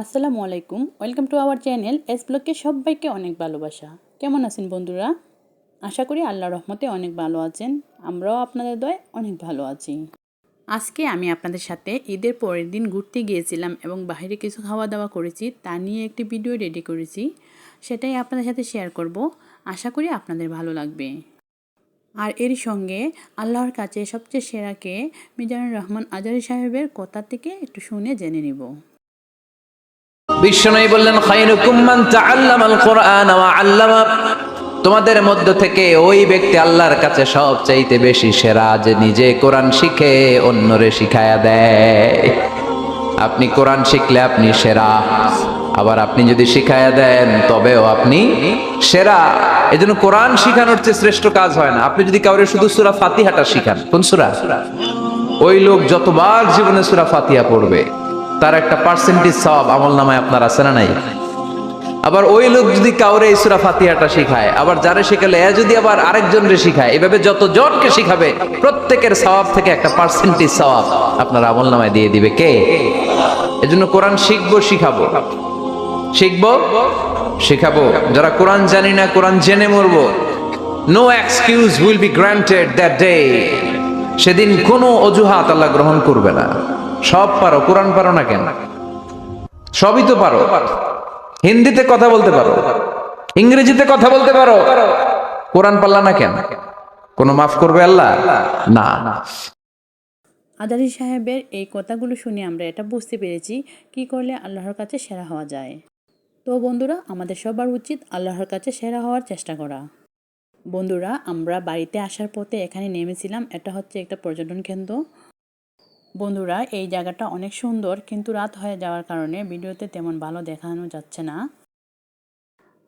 আসসালামু আলাইকুম। Welcome to our channel S ব্লকে সবাইকে অনেক ভালোবাসা। কেমন আছেন বন্ধুরা? আশা করি আল্লাহ রহমতে অনেক ভালো আছেন। আমরাও আপনাদের দয় অনেক ভালো আছি। আজকে আমি আপনাদের সাথে ঈদের পরের দিন ঘুরতে গিয়েছিলাম এবং বাইরে কিছু খাওয়া দাওয়া করেছি, তা নিয়ে একটি ভিডিও রেডি করেছি। সেটাই আপনাদের সাথে শেয়ার করব। আশা করি আপনাদের ভালো লাগবে। আর এর সঙ্গে আল্লাহর কাছে সবচেয়ে সেরাকে মিজানুর রহমান আজারি সাহেবের কথা থেকে একটু শুনে জেনে নিব। বিশ্বনবী বললেন, খায়রুকুম মান তাআল্লামাল কোরআন ওয়া আল্লামা। তোমাদের মধ্য থেকে ওই ব্যক্তি আল্লাহর কাছে সবচাইতে বেশি সেরা যে নিজে কোরআন শিখে অন্যরে শিখায়া দেয়। আপনি কোরআন শিখলে আপনি সেরা, আবার আপনি যদি শিখায়া দেন, তবেও আপনি সেরা। এজন্য কোরআন শিখানোর চেয়ে শ্রেষ্ঠ কাজ হয় না। আপনি যদি কাউরে শুধু সূরা ফাতিহাটা শিখান, কোন সূরা? ওই লোক যতবার জীবনে সূরা ফাতিহা পড়বে তার একটা পার্সেন্টেজ সব আমল নামায় আপনার আছে না নাই? আবার ওই লোক যদি কাউরে এই সূরা ফাতিহাটা শিখায়, আবার যারা শিখালে এ যদি আবার আরেকজনরে শিখায়, এভাবে যত জনকে শিখাবে, প্রত্যেকের সওয়াব থেকে একটা পার্সেন্টেজ সওয়াব আপনার আমল নামায় দিয়ে দিবে কে? এজন্য কোরআন শিখব, শিখাবো। শিখব, শিখাবো। যারা কোরআন জানি না, কোরআন জেনে মরবো। No excuse will be granted that day সেদিন কোনো অজুহাত আল্লাহ গ্রহণ করবে না। সব পারো, কোরআন পারো না কেন? সবই তো পারো। হিন্দিতে কথা বলতে পারো, ইংরেজিতে কথা বলতে পারো। কোরআন পারলা না কেন? কোনো মাফ করবে আল্লাহ? না। আজারি সাহেবের এই কথাগুলো শুনে আমরা এটা বুঝতে পেরেছি, কি করলে আল্লাহর কাছে সেরা হওয়া যায়। তো বন্ধুরা, আমাদের সবার উচিত আল্লাহর কাছে সেরা হওয়ার চেষ্টা করা। বন্ধুরা, আমরা বাড়িতে আসার পথে এখানে নেমেছিলাম। এটা হচ্ছে একটা পর্যটন কেন্দ্র। বন্ধুরা, এই জায়গাটা অনেক সুন্দর, কিন্তু রাত হয়ে যাওয়ার কারণে ভিডিওতে তেমন ভালো দেখানো যাচ্ছে না।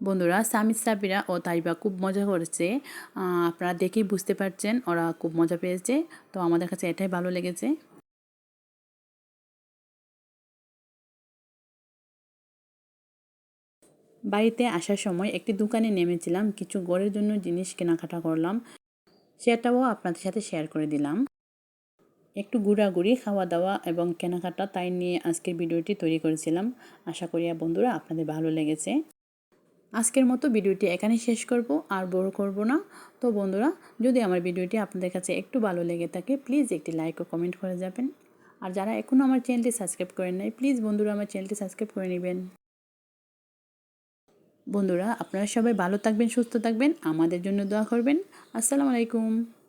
বন্ধুরা সামিদ সাবিরা ও তাইবা খুব মজা করেছে। আপনারা দেখেই বুঝতে পারছেন, ওরা খুব মজা পেয়েছে। তো আমাদের কাছে এটাই ভালো লেগেছে। বাড়িতে আসার সময় একটি দোকানে নেমেছিলাম, কিছু গড়ের জন্য জিনিস কেনাকাটা করলাম। সেটাও আপনাদের সাথে শেয়ার করে দিলাম। একটু ঘোরাঘুরি খাওয়া দাওয়া এবং কেনাকাটা তাই নিয়ে আজকের ভিডিওটি তৈরি করেছিলাম। আশা করি বন্ধুরা আপনাদের ভালো লেগেছে। আজকের মতো ভিডিওটি এখানে শেষ করব, আর বড় করব না। তো বন্ধুরা, যদি আমার ভিডিওটি আপনাদের কাছে একটু ভালো লেগে থাকে, প্লিজ একটি লাইক ও কমেন্ট করে যাবেন। আর যারা এখনও আমার চ্যানেলটি সাবস্ক্রাইব করেন নাই, প্লিজ বন্ধুরা আমার চ্যানেলটি সাবস্ক্রাইব করে নেবেন। বন্ধুরা, আপনারা সবাই ভালো থাকবেন, সুস্থ থাকবেন, আমাদের জন্য দোয়া করবেন। আসসালামু আলাইকুম।